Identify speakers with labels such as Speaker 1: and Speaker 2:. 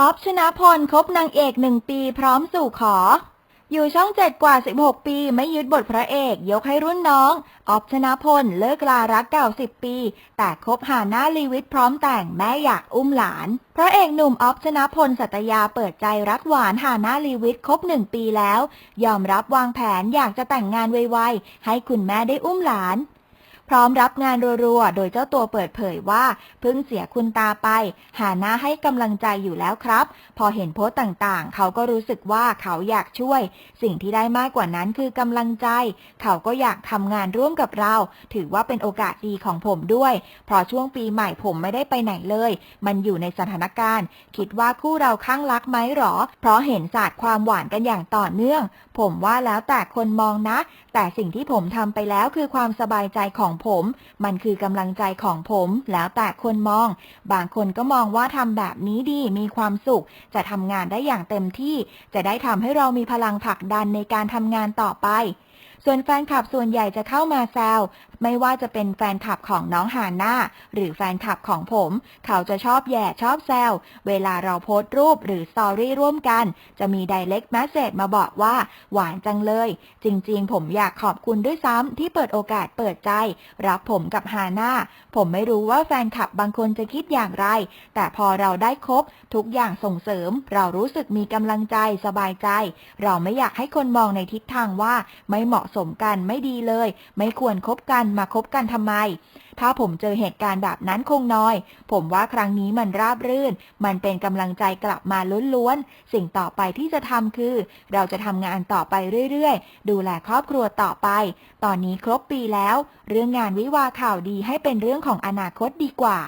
Speaker 1: ออฟชนะพลคบนางเอกหนึ่งปีพร้อมสู่ขอ อยู่ช่องเจ็ดกว่า 16 ปีไม่ยึดบทพระเอก ยกให้รุ่นน้อง ออฟชนะพลเลิกลารักเก่า 10 ปี แต่คบหาหน้าลีวิทพร้อมแต่งแม่อยากอุ้มหลาน พระเอกหนุ่มออฟชนะพลสัตยาเปิดใจรักหวานหาหน้าลีวิทคบหนึ่งปีแล้ว ยอมรับวางแผนอยากจะแต่งงานไวๆให้คุณแม่ได้อุ้มหลาน พร้อมรับงานรัวๆ โดยเจ้าตัวเปิดเผยว่าเพิ่งเสียคุณตาไป หาหน้าให้กำลังใจอยู่แล้วครับ พอเห็นโพสต์ต่างๆ เขาก็รู้สึกว่าเขาอยากช่วย สิ่งที่ได้มากกว่านั้นคือกำลังใจ เขาก็อยากทำงานร่วมกับเรา ถือว่าเป็นโอกาสดีของผมด้วย เพราะช่วงปีใหม่ผมไม่ได้ไปไหนเลย มันอยู่ในสถานการณ์ คิดว่าคู่เราข้างรักไหมหรอ เพราะเห็นศาสตร์ความหวานกันอย่างต่อเนื่อง ผมว่าแล้วแต่คนมองนะ แต่สิ่งที่ผมทำไปแล้วคือความสบายใจของผม มันคือกำลังใจของผม แล้วแต่คนมอง บางคนก็มองว่าทำแบบนี้ดีมีความสุข จะทำงานได้อย่างเต็มที่ จะได้ทำให้เรามีพลังผลักดันในการทำงานต่อไป ส่วนแฟนคลับส่วนใหญ่จะเข้ามาแซวไม่ว่าจะเป็นแฟนคลับของน้องฮาน่าหรือแฟนคลับของผม เขาจะชอบแย่ชอบแซวเวลาเราโพสต์รูปหรือสตอรี่ร่วมกัน จะมี direct message มาบอกว่าหวานจังเลย จริงๆ ผมอยากขอบคุณด้วยซ้ำที่เปิดโอกาสเปิดใจ รับผมกับฮาน่าผมไม่รู้ว่าแฟนคลับบางคนจะคิดอย่างไร แต่พอเราได้คบ ทุกอย่างส่งเสริม เรารู้สึกมีกำลังใจสบายใจ เราไม่อยากให้คนมองในทิศทางว่าไม่เหมาะสมกันไม่ดีเลย ไม่ควรคบกันมาคบกันทำไม ถ้าผมเจอเหตุการณ์แบบนั้นคงน้อย ผมว่าครั้งนี้มันราบรื่น มันเป็นกำลังใจกลับมาล้วนๆ สิ่งต่อไปที่จะทำคือ เราจะทำงานต่อไปเรื่อยๆ ดูแลครอบครัวต่อไป ตอนนี้ครบปีแล้ว เรื่องงานวิวาข่าวดีให้เป็นเรื่องของอนาคตดีกว่า